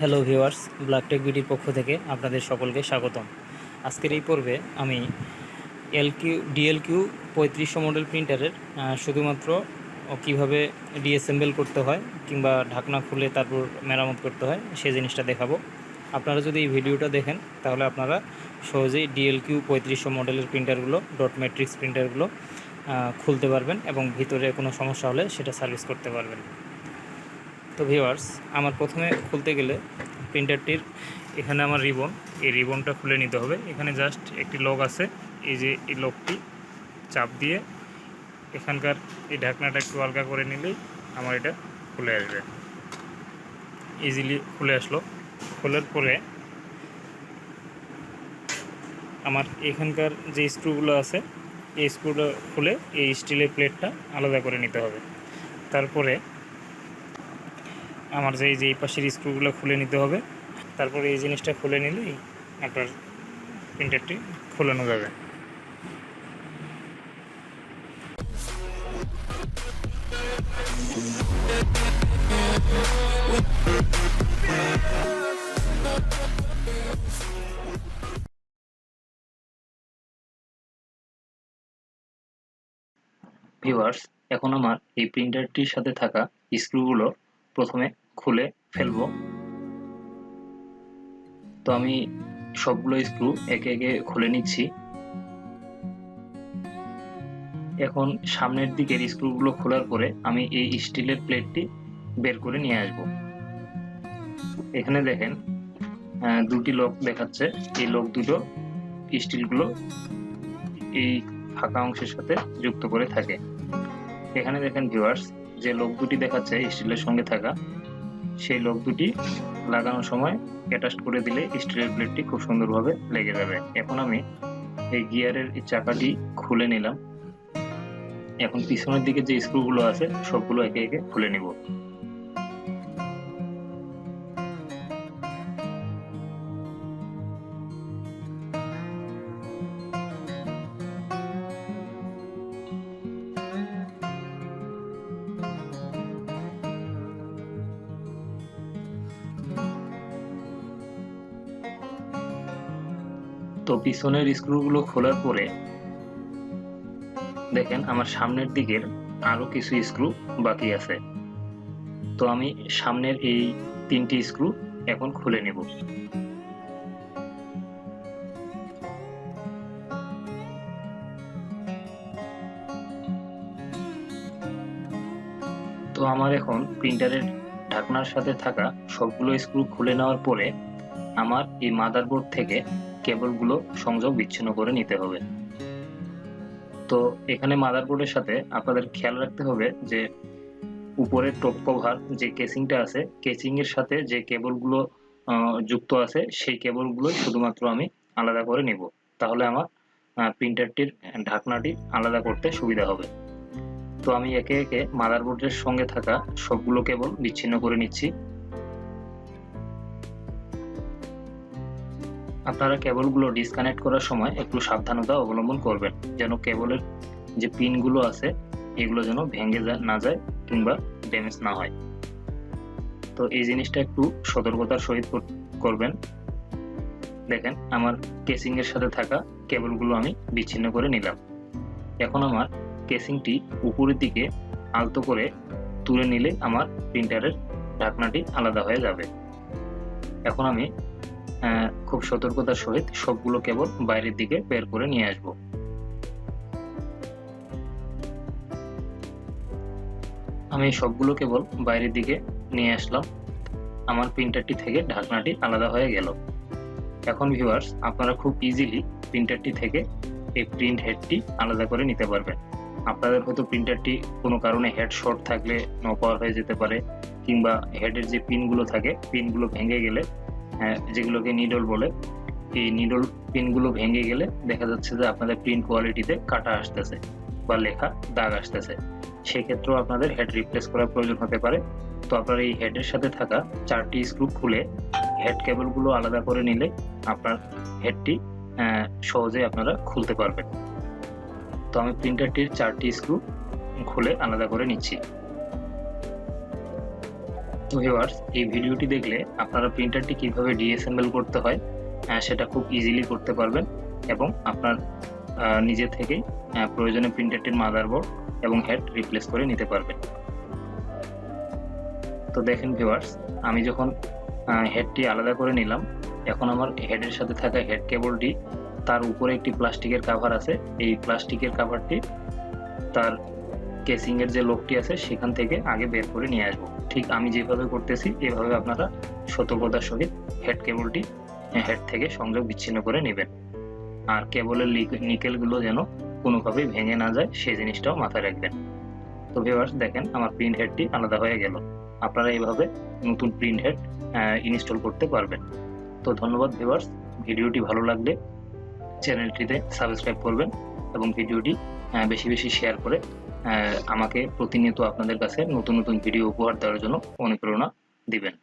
Hello viewers black tech বিডির পক্ষ থেকে আপনাদের সকলকে স্বাগতম। আজকের এই পর্বে আমি এল কিউ ডিএল কিউ পঁয়ত্রিশশো মডেল প্রিন্টারের শুধুমাত্র কীভাবে ডিএসএমবেল করতে হয় কিংবা ঢাকনা খুলে তারপর মেরামত করতে হয়, সেই জিনিসটা দেখাবো। আপনারা যদি এই ভিডিওটা দেখেন, তাহলে আপনারা সহজেই ডিএল কিউ পঁয়ত্রিশশো মডেলের প্রিন্টারগুলো ডট ম্যাট্রিক্স প্রিন্টারগুলো খুলতে পারবেন এবং ভিতরে কোনো সমস্যা হলে সেটা সার্ভিস করতে পারবেন। তো ভিউয়ার্স আমার প্রথমে খুলতে গেলে প্রিন্টারটির এখানে আমার রিবন এই রিবনটা খুলে নিতে হবে। এখানে জাস্ট একটি লক আছে, এই যে এই লকটি চাপ দিয়ে এখানকার এই ঢাকনাটা একটু হালকা করে নিলেই আমার এটা খুলে আসবে। ইজিলি খুলে আসলো। খোলার পরে আমার এখানকার যে স্ক্রুগুলো আছে, এই স্ক্রুটা খুলে এই স্টিলের প্লেটটা আলাদা করে নিতে হবে। তারপরে আমার যে এই যে এই পাশের স্ক্রুগুলো খুলে নিতে হবে, তারপরে এই জিনিসটা খুলে নিলেই আপনার প্রিন্টারটি খোলানো যাবে। ভিউয়ার্স এখন আমার এই প্রিন্টারটির সাথে থাকা স্ক্রুগুলো প্রথমে খুলে ফেলব। তো আমি সবগুলো স্ক্রু একে একে খুলে নিচ্ছি। এখন সামনের দিকের স্ক্রুগুলো খোলার পরে আমি এই স্টিলের প্লেটটি বের করে নিয়ে আসব। এখানে দেখেন দুটি লক দেখাচ্ছে। এই লক দুটো স্টিলগুলো এই ফাঁকা অংশের সাথে যুক্ত করে থাকে। এখানে দেখেন ভিউয়ার্স যে লোক দুটি দেখাচ্ছে স্টিলের সঙ্গে থাকা, সেই লোক দুটি লাগানোর সময় অ্যাটাচ করে দিলে স্টিলের প্লেটটি খুব সুন্দরভাবে লেগে যাবে। এখন আমি এই গিয়ারের চাকাটি খুলে নিলাম। এখন পিছনের দিকে যে স্ক্রুগুলো আছে, সবগুলো একে একে খুলে নিব। তো পিছনের স্ক্রুগুলো খোলার পরে দেখেন আমার সামনের দিকের আরও কিছু স্ক্রু বাকি আছে। তো আমি সামনের এই তিনটি স্ক্রু এখন খুলে নেব। তো আমার এখন প্রিন্টারের ঢাকনার সাথে থাকা সবগুলো স্ক্রু খুলে নেওয়ার পরে আমার এই মাদারবোর্ড থেকে কেবলগুলো সংযোগ বিচ্ছিন্ন করে নিতে হবে। তো এখানে মাদারবোর্ডের সাথে আপনাদের খেয়াল রাখতে হবে যে উপরের টপ কভার যে কেসিংটা আছে কেসিং এর সাথে যে কেবলগুলো যুক্ত আছে, সেই কেবলগুলোই শুধুমাত্র আমি আলাদা করে নেব। তাহলে আমার প্রিন্টারটির ঢাকনাটি আলাদা করতে সুবিধা হবে। তো আমি একে একে মাদারবোর্ডের সঙ্গে থাকা সবগুলো কেবল বিচ্ছিন্ন করে নিচ্ছি। আপনারা কেবলগুলো ডিসকানেক্ট করার সময় একটু সাবধানতা অবলম্বন করবেন, যেন কেবলের যে পিনগুলো আছে, এগুলো যেন ভেঙে না যায় কিংবা ড্যামেজ না হয়। তো এই জিনিসটা একটু সতর্কতার সহিত করবেন। দেখেন, আমার কেসিং এর সাথে থাকা কেবলগুলো আমি বিচ্ছিন্ন করে নিলাম। এখন আমার কেসিংটি উপরের দিকে আলতো করে তুলে নিলে আমার প্রিন্টারের ঢাকনাটি আলাদা হয়ে যাবে। এখন আমি খুব সতর্কতার সহিত সবগুলো কেবল বাইরের দিকে বের করে নিয়ে আসব। আমি সবগুলো কেবল বাইরের দিকে নিয়ে আসলাম। আমার প্রিন্টারটি থেকে ঢাকনাটি আলাদা হয়ে গেল। এখন ভিউয়ার্স আপনারা খুব ইজিলি প্রিন্টারটি থেকে এই প্রিন্ট হেডটি আলাদা করে নিতে পারবেন। আপনাদের হয়তো প্রিন্টারটি কোনো কারণে হেড শর্ট থাকলে নো পাওয়ার হয়ে যেতে পারে কিংবা হেডের যে পিনগুলো থাকে পিনগুলো ভেঙে গেলে হ্যাঁ, যেগুলোকে নিডল বলে। এই নিডল পিনগুলো ভেঙে গেলে দেখা যাচ্ছে যে আপনাদের প্রিন্ট কোয়ালিটিতে কাটা আসতেছে বা লেখা দাগ আসতেছে। সেক্ষেত্রেও আপনাদের হেড রিপ্লেস করার প্রয়োজন হতে পারে। তো আপনার এই হেডের সাথে থাকা চারটি স্ক্রু খুলে হেড কেবলগুলো আলাদা করে নিলে আপনার হেডটি সহজেই আপনারা খুলতে পারবেন। তো আমি প্রিন্টারটির চারটি স্ক্রু খুলে আলাদা করে নিচ্ছি। ভিউয়ার্স এই ভিডিওটি দেখলে আপনারা প্রিন্টারটি কীভাবে ডিএসএমএল করতে হয় সেটা খুব ইজিলি করতে পারবেন এবং আপনার নিজে আহ, প্রয়োজনে প্রিন্টারটির মাদারবোর্ড এবং হেড রিপ্লেস করে নিতে পারবেন। তো দেখেন ভিউয়ার্স আমি যখন হেডটি আলাদা করে নিলাম এখন আমার হেডের সাথে থাকা হেড কেবলটি তার উপরে একটি প্লাস্টিকের কাভার আছে। এই প্লাস্টিকের কাভারটি তার কেসিং এর যে লোকটি আছে সেখান থেকে আগে বের করে নিয়ে আসব। ঠিক আমি যেভাবে করতেছি, এভাবে আপনারা সতর্কতার সহিত হেড কেবলটি হেড থেকে সংযোগ বিচ্ছিন্ন করে নেবেন। আর কেবলের নিকেলগুলো যেন কোনোভাবেই ভেঙে না যায়, সেই জিনিসটাও মাথায় রাখবেন। তো ভিউয়ার্স দেখেন আমার প্রিন্ট হেডটি আলাদা হয়ে গেল। আপনারা এইভাবে নতুন প্রিন্ট হেড ইনস্টল করতে পারবেন। তো ধন্যবাদ ভিউয়ার্স ভিডিওটি ভালো লাগলে চ্যানেলটিতে সাবস্ক্রাইব করবেন এবং ভিডিওটি বেশি বেশি শেয়ার করে আমাকে প্রতিনিয়ত আপনাদের কাছে নতুন নতুন ভিডিও উপহার দেওয়ার জন্য অনুপ্রেরণা দিবেন।